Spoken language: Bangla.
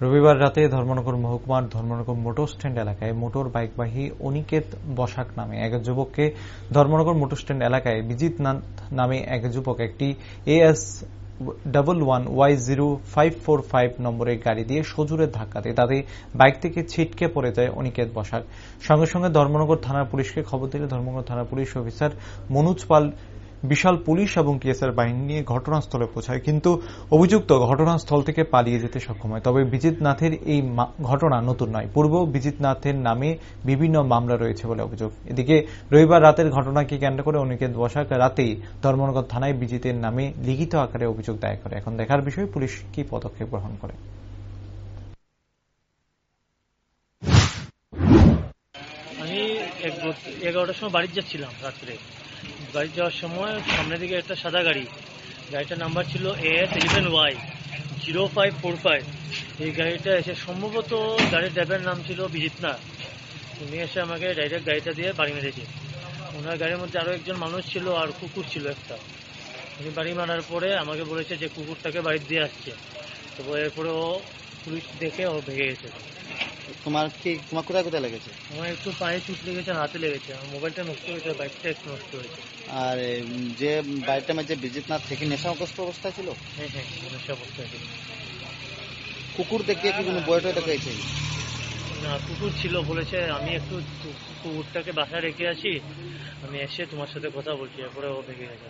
রবিবার রাতে ধর্মনগর মহকুমার ধর্মনগর মোটর স্ট্যান্ড এলাকায় মোটর বাইকবাহী অনিকেত বসাক নামে এক যুবককে ধর্মনগর মোটর স্ট্যান্ড এলাকায় বিজিত নামে এক যুবক একটি AS double one Y zero five four five নম্বরের গাড়ি দিয়ে সজোরে ধাক্কা দেয়। তাতে বাইক থেকে ছিটকে পড়ে যায় অনিকেত বসাক। সঙ্গে সঙ্গে ধর্মনগর থানার পুলিশকে খবর দিলে ধর্মনগর থানার পুলিশ অফিসার মনোজ পাল বিশাল পুলিশ এবং টিএসআর বাহিনী নিয়ে ঘটনাস্থলে পৌঁছায়। কিন্তু অভিযুক্ত ঘটনাস্থল থেকে পালিয়ে যেতে সক্ষম হয়। তবে বিজিত নাথের এই ঘটনা নতুন নয়। পূর্ব বিজিত নাথের নামে বিভিন্ন মামলা রয়েছে বলে অভিযোগ। এদিকে রবিবার রাতের ঘটনাকে কেন্দ্র করে অনিকেত বসাক রাতেই ধর্মনগর থানায় বিজিতের নামে লিখিত আকারে অভিযোগ দায়ের করে। এখন দেখার বিষয়, পুলিশ কি পদক্ষেপ গ্রহণ করে? আমি এগারোটার সময় বাড়ি যাচ্ছিলাম রাত্রে। বাড়ি যাওয়ার সময় সামনের দিকে একটা সাদা গাড়ি। গাড়িটার নাম্বার ছিল A S eleven Y zero five four five এই গাড়িটা এসে সম্ভবত গাড়ির ড্রাইভারের নাম ছিল বিজিত নাথ উনি এসে আমাকে ডাইরেক্ট গাড়িটা দিয়ে বাড়ি মেরেছে। ওনার গাড়ির মধ্যে আরও একজন মানুষ ছিল আর কুকুর ছিল একটা। উনি বাড়ি মারার পরে আমাকে বলেছে যে কুকুরটাকে বাড়ি দিয়ে আসছে। তো এরপরে ও পুলিশ দেখে ও ভেঙে গেছে। তোমার কি তোমার কোথায় কোথায় লেগেছে? আমার একটু পায়ে চুট লেগেছে হাতে লেগেছে। আমার মোবাইলটা নষ্ট হয়েছে বাইকটা একটু নষ্ট হয়েছে। আর যে বাড়িটা যে বিজিতনাথ থেকে নেশাগ্রস্ত অবস্থা ছিল? হ্যাঁ হ্যাঁ সমস্যা অবস্থা আছে কুকুর দেখিয়ে কি কোনো বয়স হয়ে দেখেছে না কুকুর ছিল বলেছে আমি একটু কুকুরটাকে বাসায় রেখে আসি। আমি এসে তোমার সাথে কথা বলছি এরপরে ও ভেঙে গেছে।